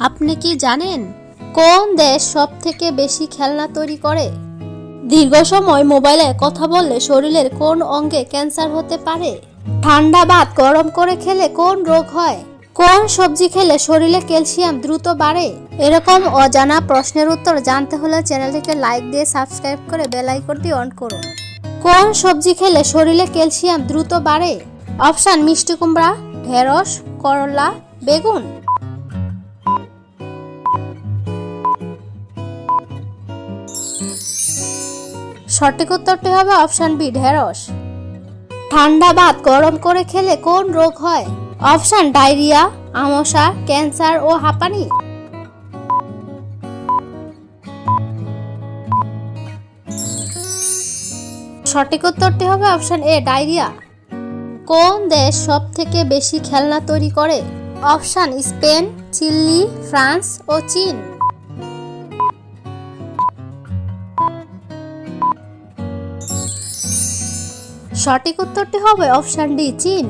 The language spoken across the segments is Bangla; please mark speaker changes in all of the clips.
Speaker 1: আপনি কি জানেন কোন দেশ সব থেকে বেশি খেলনা তৈরি করে? দীর্ঘ সময় মোবাইলে কথা বললে শরীরের কোন অঙ্গে ক্যান্সার হতে পারে? ঠান্ডা ভাত গরম করে খেলে কোন রোগ হয়? কোন সবজি খেলে শরীরে ক্যালসিয়াম দ্রুত বাড়ে? এরকম অজানা প্রশ্নের উত্তর জানতে হলে চ্যানেলটিকে লাইক দিয়ে সাবস্ক্রাইব করে বেল আইকনটি অন করুন। কোন সবজি খেলে শরীরে ক্যালসিয়াম দ্রুত বাড়ে? অপশান মিষ্টি কুমড়া, ঢেঁড়স, করলা, বেগুন। সঠিক উত্তরটি হবে অপশান বি, ঢেঁড়স। ঠান্ডা ভাত গরম করে খেলে কোন রোগ হয়? অপশান ডায়রিয়া আমশা ক্যান্সার ও হাঁপানি। সঠিক উত্তরটি হবে অপশান এ, ডায়রিয়া। কোন দেশ সব থেকে বেশি খেলনা তৈরি করে? অপশান স্পেন, চিলি, ফ্রান্স ও চীন। সঠিক উত্তরটি হবে অপশান ডি, চীন।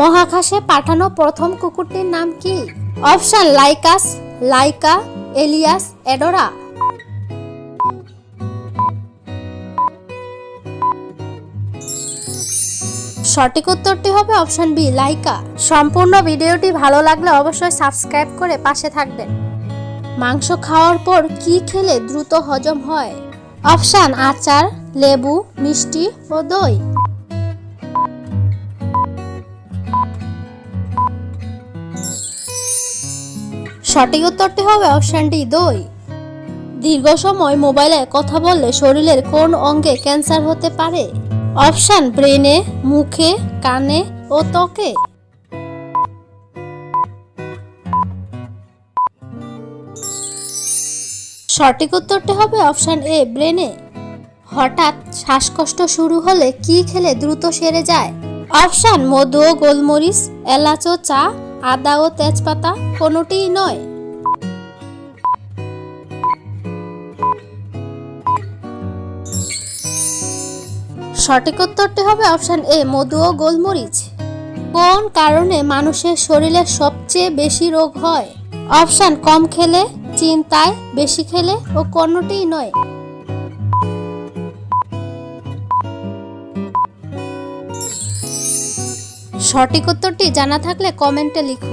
Speaker 1: মহাকাশে পাঠানো প্রথম কুকুরটির নাম কি? অপশান, লাইকাস, লাইকা, এলিয়াস, এডোরা। সঠিক উত্তরটি হবে অপশান বি, লাইকা। সম্পূর্ণ ভিডিওটি ভালো লাগলে অবশ্যই সাবস্ক্রাইব করে পাশে থাকবেন। মাংস খাওয়ার পর কি খেলে দ্রুত হজম হয়? অপশান, আচার। লেবু, মিষ্টি ও দই। সঠিক উত্তরটি হবে অপশান ডি দই। দীর্ঘ সময় মোবাইলে কথা বললে শরীরের কোন অঙ্গে ক্যান্সার হতে পারে? অপশান, ব্রেনে, মুখে, কানে ও ত্বকে। সঠিক উত্তরটি হবে অপশান এ ব্রেনে। হঠাৎ শ্বাসকষ্ট শুরু হলে কি খেলে দ্রুত সেরে যায়? অপশান, মধু ও গোলমরিচ, এলাচ ও চা, আদা ও তেজপাতা, কোনোটিই নয়। সঠিক উত্তরটি হবে অপশান এ, মধু ও গোলমরিচ। কোন কারণে মানুষের শরীরে সবচেয়ে বেশি রোগ হয়? অপশান, কম খেলে, চিন্তায় বেশি খেলে ও কোনোটিই নয়। সঠিক উত্তরটি জানা থাকলে কমেন্টে লিখুন।